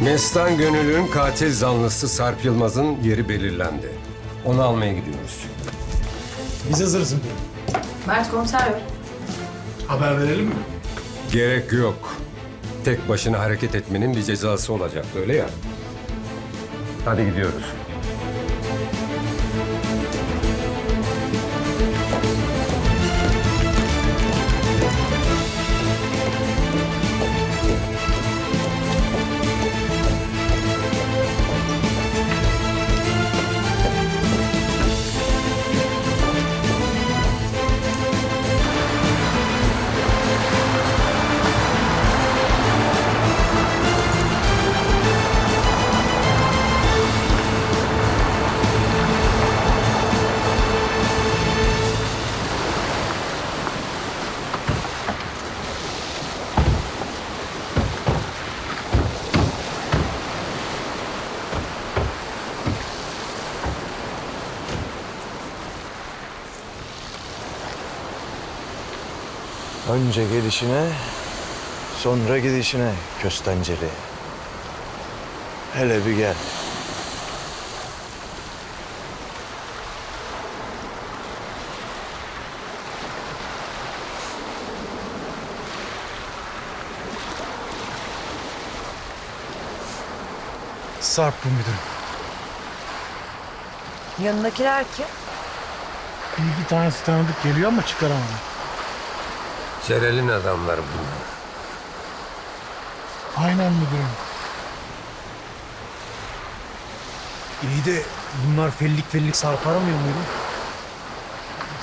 Mestan Gönül'ün katil zanlısı Sarp Yılmaz'ın yeri belirlendi. Onu almaya gidiyoruz. Biz hazırız müdürüm. Mert komiser yok. Haber verelim mi? Gerek yok. Tek başına hareket etmenin bir cezası olacak öyle ya. Hadi gidiyoruz. Önce gelişine, sonra gidişine köstenceli. Hele bir gel. Sarp bu müdürüm. Yanındakiler kim? Bir iki tanesi tanıdık geliyor ama çıkaramadım. Celal'in adamları bunlar. Aynen müdürüm. İyi de bunlar fellik fellik Sarp aramıyor muydu?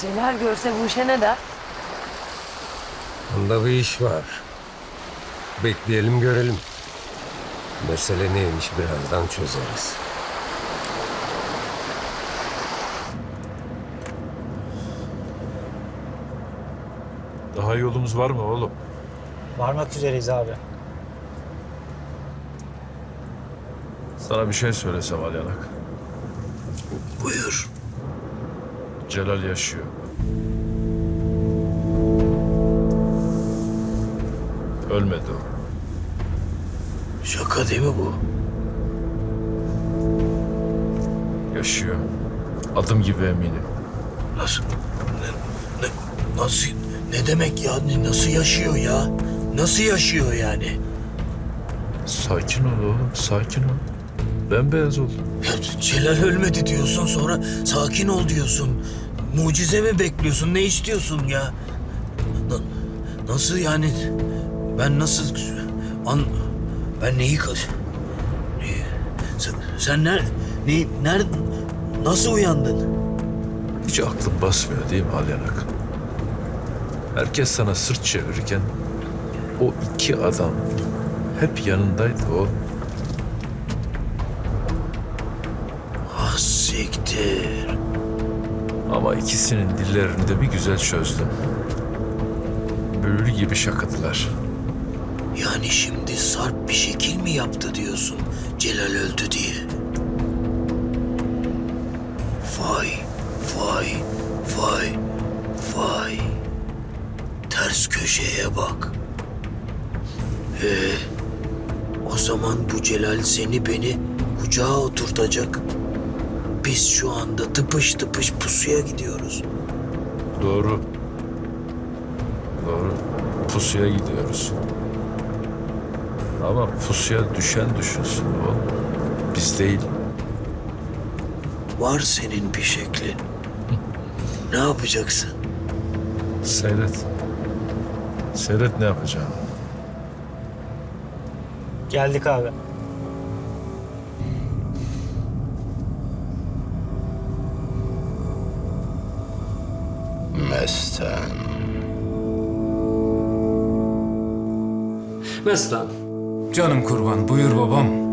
Celal görse bu işe ne der? Bunda bir iş var. Bekleyelim görelim. Mesele neymiş birazdan çözeriz. Daha yolumuz var mı oğlum? Varmak üzereyiz abi. Sana bir şey söylesem Alyanak. Buyur. Celal yaşıyor. Ölmedi o. Şaka değil mi bu? Yaşıyor. Adım gibi eminim. Nasıl? Ne, ne- nasıl? Ne demek ya? Nasıl yaşıyor ya? Nasıl yaşıyor yani? Sakin ol oğlum, sakin ol. Bembeyaz ol. Ya Celal ölmedi diyorsun sonra sakin ol diyorsun. Mucize mi bekliyorsun? Ne istiyorsun ya? Na- nasıl yani? Ben nasıl an ben neyi? Neyi? Sen, sen nerede? Ne, nerede? Nasıl uyandın? Hiç aklın basmıyor değil mi Alyanak? Herkes sana sırt çevirirken o iki adam hep yanındaydı oğlum. Ah siktir. Ama ikisinin dillerini de bir güzel çözdüm. Bülbül gibi şakadılar. Yani şimdi Sarp bir şekil mi yaptı diyorsun Celal öldü diye? Vay, vay, vay. Köşeye bak. Ee, o zaman bu Celal seni beni kucağa oturtacak. Biz şu anda tıpış tıpış pusuya gidiyoruz. Doğru. Doğru. Pusuya gidiyoruz. Ama pusuya düşen düşünsün oğlum. Biz değil. Var senin bir şeklin. Ne yapacaksın? Seyret. Seyret ne yapacağım. Geldik abi. Mestan. Mestan, Canım kurban buyur babam.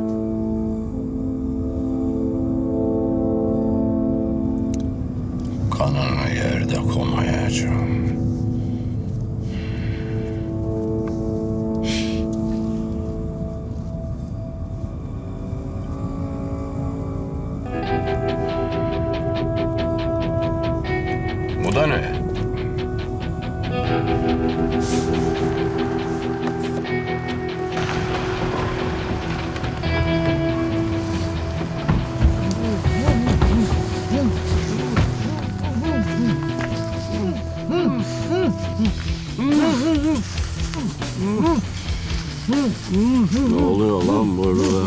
Ne oluyor lan burada?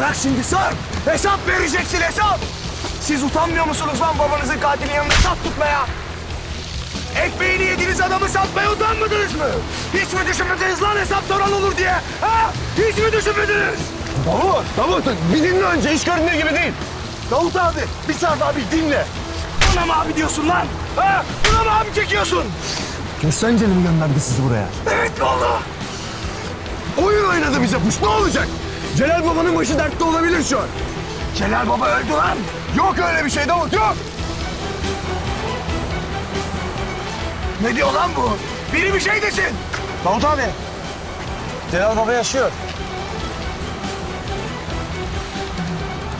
Bırak şimdi Sarp. Hesap vereceksin hesap. Siz utanmıyor musunuz lan babanızın katilinin yanında sap tutmaya? Ekmeğini yediğiniz adamı satmaya utanmadınız mı? Hiç mi düşünmediniz lan hesap soran olur diye? Ha? Hiç mi düşünmediniz? Davut, Davut bir dinle önce. iş göründüğü gibi değil. Davut abi, bir Sarp abi dinle. Buna mı abi diyorsun lan? Ha? Buna mı abi çekiyorsun? Köstenceli mi gönderdi sizi buraya? Evet valla. Oyun oynadı bize puş. Ne olacak? Celal babanın başı dertte olabilir şu an. Celal baba öldü lan. Yok öyle bir şey Davut yok. Ne diyor lan bu? Biri bir şey desin. Davut abi. Celal baba yaşıyor.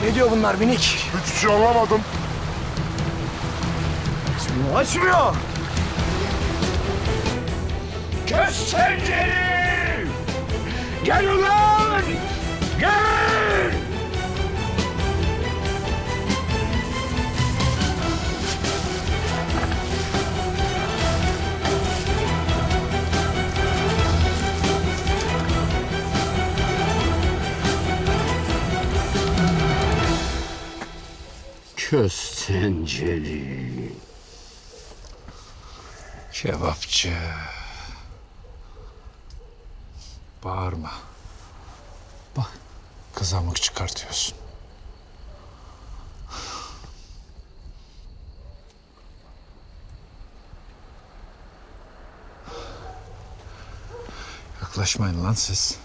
Ne diyor bunlar minik? Hiçbir şey anlamadım. Açmıyor. Açmıyor. Köstenceli! Gel ulan! Gel! Köstenceli. Kebapçı. Bağırma. Bak kızamık çıkartıyorsun. Yaklaşmayın lan siz.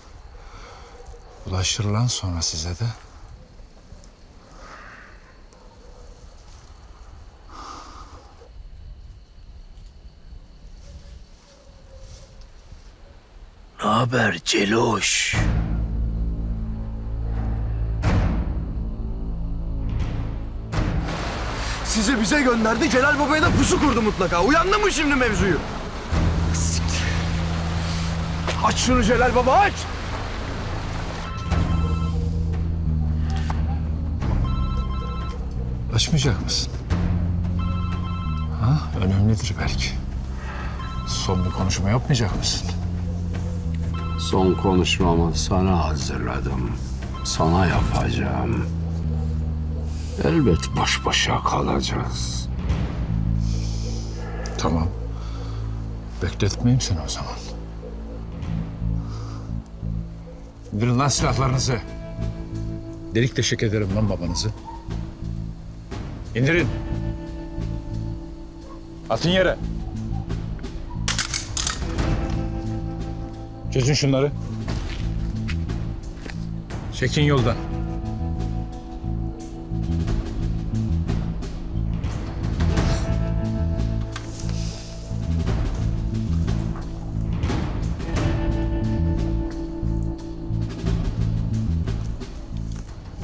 Bulaşır lan sonra size de. Ne haber Celoş? Sizi bize gönderdi. Celal Baba'ya da pusu kurdu mutlaka. Uyandı mı şimdi mevzuyu? Siktir. Aç şunu Celal Baba aç. Açmayacak mısın? Ha? Önemlidir belki. Son bir konuşma yapmayacak mısın? Son konuşmamı sana hazırladım. Sana yapacağım. Elbet baş başa kalacağız. Tamam. Bekletmeyeyim seni o zaman. İndirin lan silahlarınızı. Delik deşik ederim lan babanızı. İndirin. Atın yere. Çözün şunları. Çekin yoldan.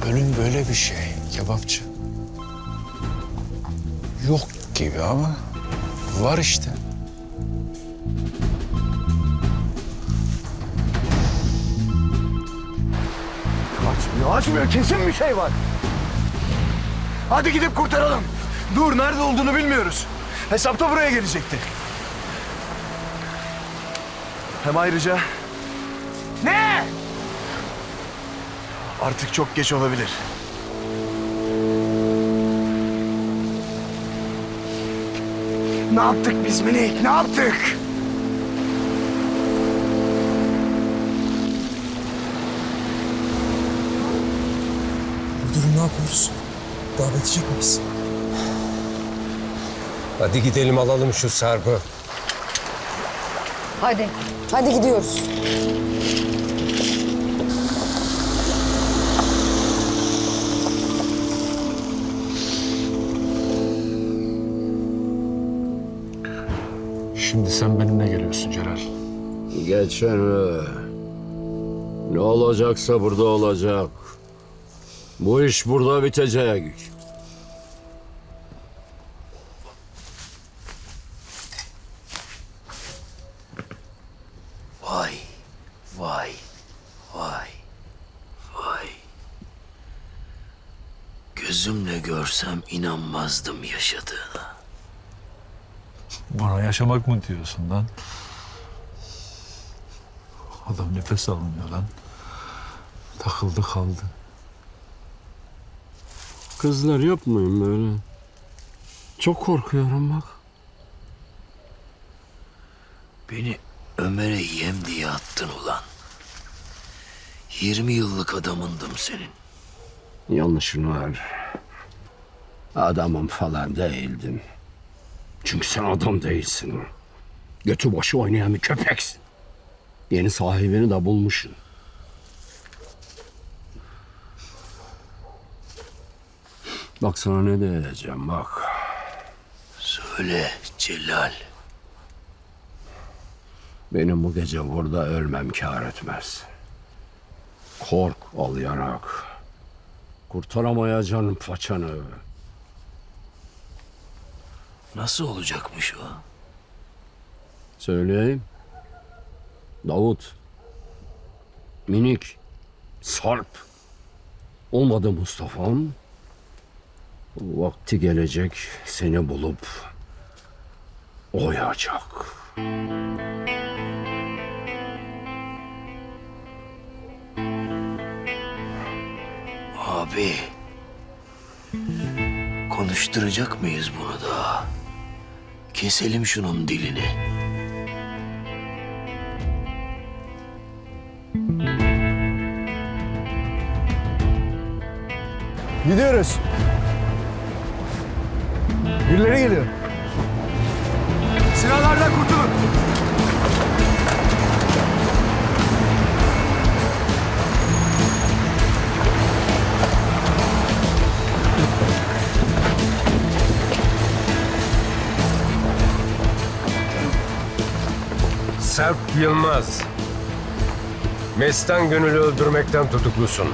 Ölüm böyle bir şey kebapçı. Yok gibi ama var işte. Açmıyor, açmıyor. Kesin bir şey var. Hadi gidip kurtaralım. Dur, nerede olduğunu bilmiyoruz. Hesapta buraya gelecekti. Hem ayrıca... Artık çok geç olabilir. Ne yaptık biz minik? Ne yaptık? Müdürüm ne yapıyoruz? Davet edecek miyiz? Hadi gidelim alalım şu Sarp'ı. Hadi. Hadi gidiyoruz. Sen benimle geliyorsun Celal. Geçeni Ne olacaksa burada olacak. Bu iş burada bitecek. Vay, vay, vay, vay. Gözümle görsem inanmazdım yaşadığına. Bana yaşamak mı diyorsun lan? Adam nefes almıyor lan. Takıldı kaldı. Kızlar yapmayın böyle. Çok korkuyorum bak. Beni Ömer'e yem diye attın ulan. 20 yıllık adamındım senin. Yanlışın var. Adamım falan değildin. Çünkü sen adam değilsin. Götü başı oynayan bir köpeksin. Yeni sahibini de bulmuşsun. Bak sana ne diyeceğim bak. Söyle Celal. Benim bu gece burada ölmem kâr etmez. Kork al yanak. Kurtaramayacaksın paçanı. Nasıl olacakmış o? Söyleyeyim. Davut. Minik. Sarp. Olmadı Mustafa'm. Vakti gelecek seni bulup oyacak. Abi. Konuşturacak mıyız bunu da? Keselim şunun dilini. Gidiyoruz. Birileri geliyor. Silahlardan kurtulun. Serp Yılmaz. Mestan gönüllü öldürmekten tutuklusun.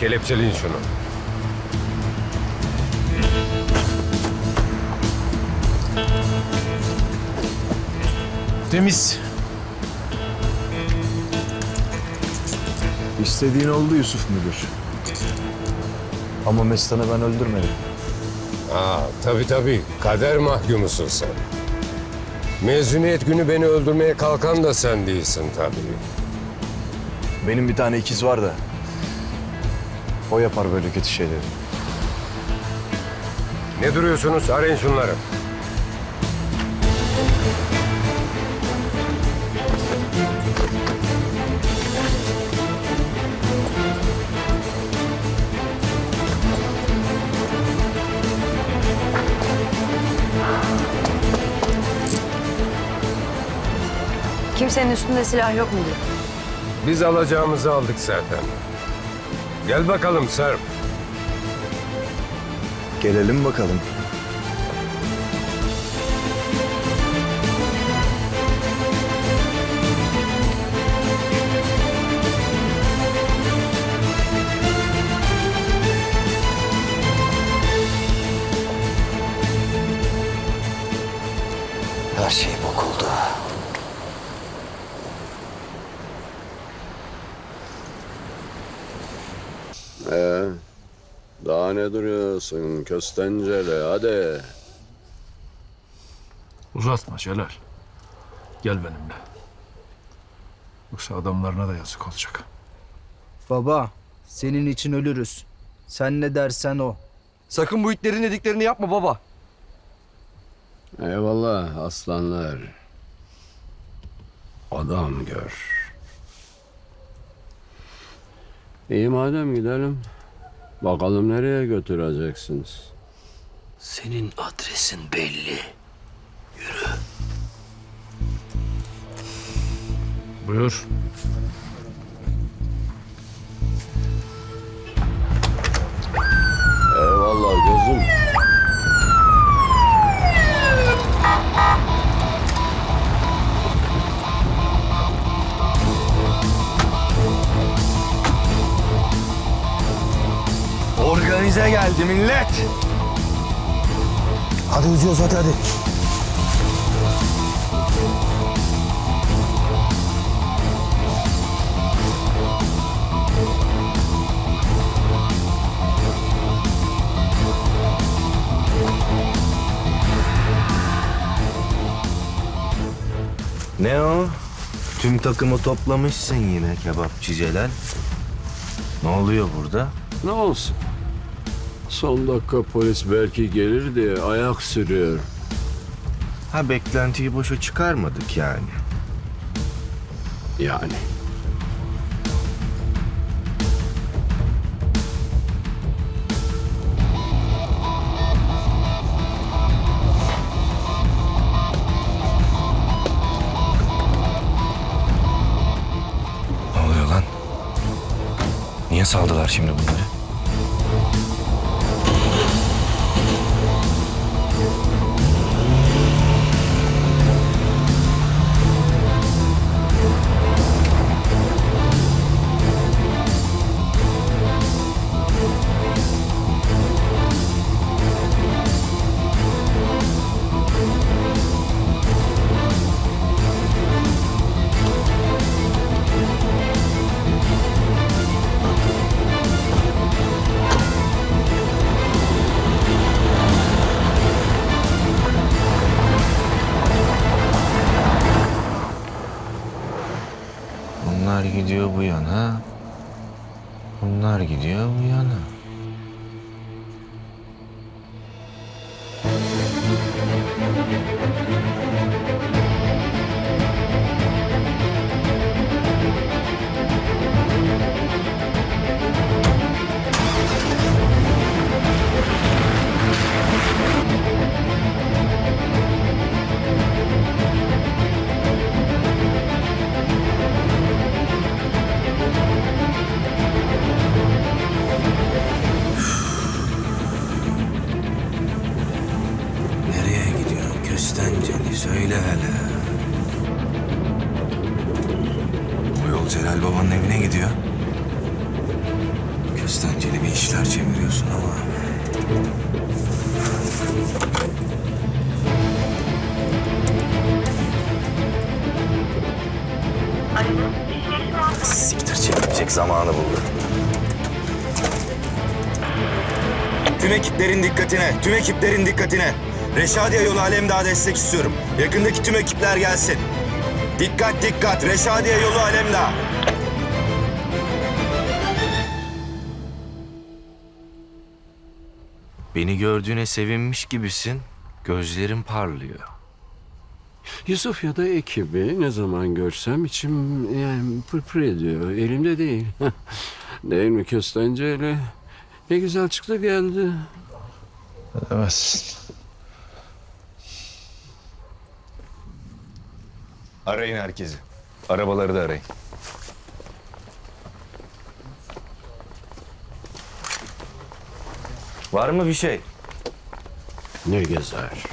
Kelepçeleyin şunu. Temiz. İstediğin oldu Yusuf Müdür. Ama Mestan'ı ben öldürmedim. Aa, tabii tabii. Kader mahkumusun sen. Mezuniyet günü beni öldürmeye kalkan da sen değilsin tabii. Benim bir tane ikiz var da. O yapar böyle kötü şeyleri. Ne duruyorsunuz? Arayın şunları. Kimsenin üstünde silah yok mudur? Biz alacağımızı aldık zaten. Gel bakalım Serp. Gelelim bakalım. Daha ne duruyorsun köstencele hadi. Uzatma Celal. Gel benimle. Yoksa adamlarına da yazık olacak. Baba, senin için ölürüz. Sen ne dersen o. Sakın bu itlerin dediklerini yapma baba. Eyvallah aslanlar. Adam gör. İyi madem gidelim. Bakalım nereye götüreceksiniz? Senin adresin belli. Buyur. Eyvallah gözüm. Organize geldi millet. Hadi uzuyoruz hadi hadi. Ne o? Tüm takımı toplamışsın yine kebapçı Celal. Ne oluyor burada? Ne olsun? Son dakika polis belki gelir diye ayak sürüyor. Ha beklentiyi boşa çıkarmadık yani. Yani. Ne oluyor lan? Niye saldılar şimdi bunları? Gidiyor bu yana. Bunlar gidiyor bu yana. Tüm ekiplerin dikkatine, tüm ekiplerin dikkatine. Reşadiye yolu Alemdağ destek istiyorum. Yakındaki tüm ekipler gelsin. Dikkat dikkat, Reşadiye yolu Alemdağ. Beni gördüğüne sevinmiş gibisin. Gözlerin parlıyor. Yusuf ya da ekibi ne zaman görsem içim yani pırpır ediyor. Elimde değil. değil mi Köstence'yle? Ne güzel çıktı geldi. Demezsin. Arayın herkesi. Arabaları da arayın. Var mı bir şey? Ne gezer.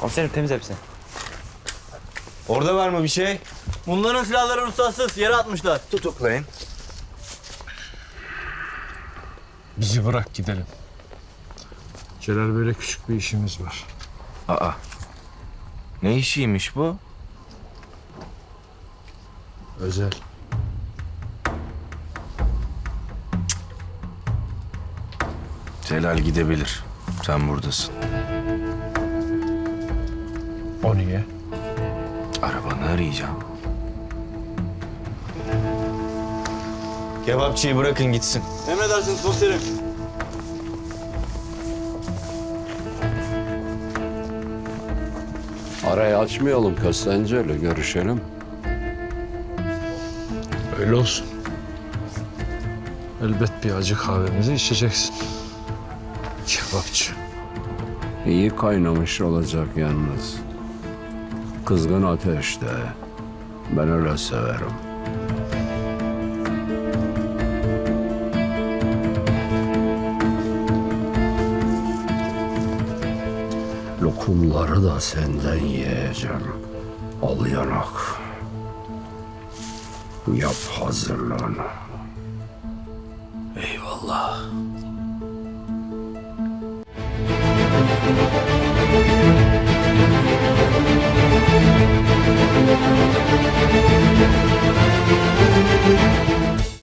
Komiserim temiz hepsi. Orada var mı bir şey? Bunların silahları ruhsatsız yere atmışlar. Tutuklayın. Bizi bırak gidelim. Celal böyle küçük bir işimiz var. Aa. Ne işiymiş bu? Özel. Celal gidebilir. Sen buradasın. O niye? Arayacağım. Kebapçıyı bırakın gitsin. Emredersiniz komiserim. Arayı açmayalım Köstence'yle görüşelim. Öyle olsun. Elbet bir acı kahvemizi içeceksin. Kebapçı. İyi kaynamış olacak yalnız. Kızgın ateşte. Ben öyle severim. Lokumları da senden yiyeceğim. Al yanak. Yap hazırlığını.